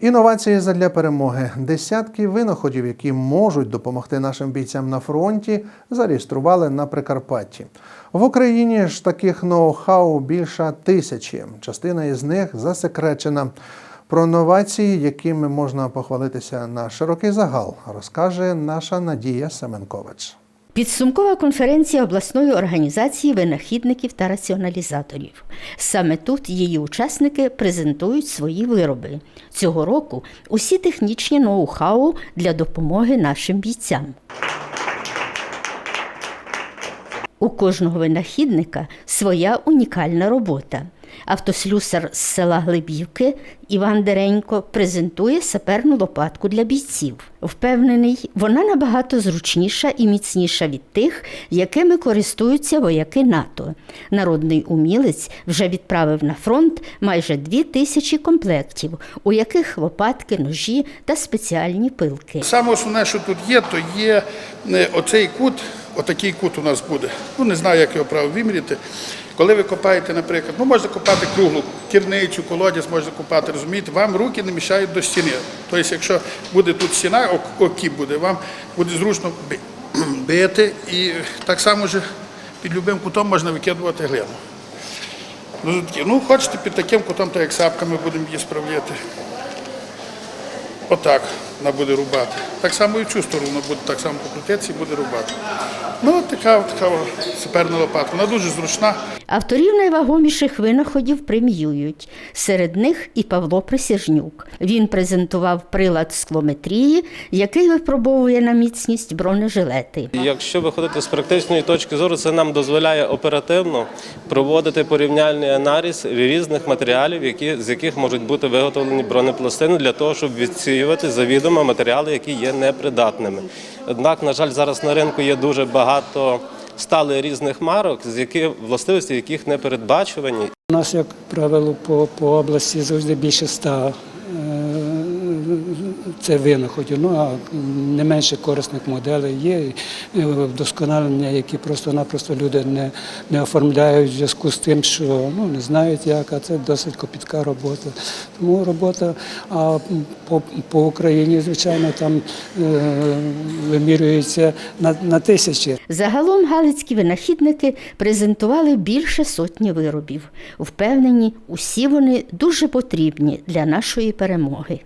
Інновації задля перемоги. Десятки винаходів, які можуть допомогти нашим бійцям на фронті, зареєстрували на Прикарпатті. В Україні ж таких ноу-хау більше тисячі. Частина із них засекречена. Про новації, якими можна похвалитися на широкий загал, розкаже наша Надія Семенкович. Підсумкова конференція обласної організації винахідників та раціоналізаторів. Саме тут її учасники презентують свої вироби. Цього року усі технічні ноу-хау для допомоги нашим бійцям. У кожного винахідника своя унікальна робота. Автослюсар з села Глибівки Іван Деренько презентує саперну лопатку для бійців. Впевнений, вона набагато зручніша і міцніша від тих, якими користуються вояки НАТО. Народний умілець вже відправив на фронт майже дві тисячі комплектів, у яких лопатки, ножі та спеціальні пилки. Саме основне, що тут є, то є е, оцей кут, отакий кут у нас буде. Ну не знаю, як його право виміряти. Коли ви копаєте, наприклад, ну можна копати круглу кірницю, колодязь можна копати, розумієте, вам руки не мішають до стіни. Тобто, якщо буде тут стіна, ок- окіп буде, вам буде зручно бити і так само ж під любим кутом можна викидувати глину. Ну, ну, хочете під таким кутом, то як сапками будемо її справляти. Отак вона буде рубати. Так само і цю сторону буде так само покрутитися і буде рубати. Ну, така, така саперна лопатка. Вона дуже зручна. Авторів найвагоміших винаходів преміюють. Серед них і Павло Присяжнюк. Він презентував прилад склометрії, який випробовує на міцність бронежилети. Якщо виходити з практичної точки зору, це нам дозволяє оперативно проводити порівняльний аналіз різних матеріалів, які, з яких можуть бути виготовлені бронепластини для того, щоб відсіювати завідомо матеріали, які є непридатними. Однак, на жаль, зараз на ринку є дуже багато стали різних марок, з яких властивості яких не передбачувані. У нас, як правило, по, по області завжди більше ста е, це винаходів, ну а не менше корисних моделей є вдосконалення, які просто-напросто люди не, не оформляють в зв'язку з тим, що ну, не знають як, а це досить копітка робота. Тому робота а по, по Україні, звичайно, там е, вимірюється на, на тисячі. Загалом галицькі винахідники презентували більше сотні виробів. Впевнені, усі вони дуже потрібні для нашої перемоги.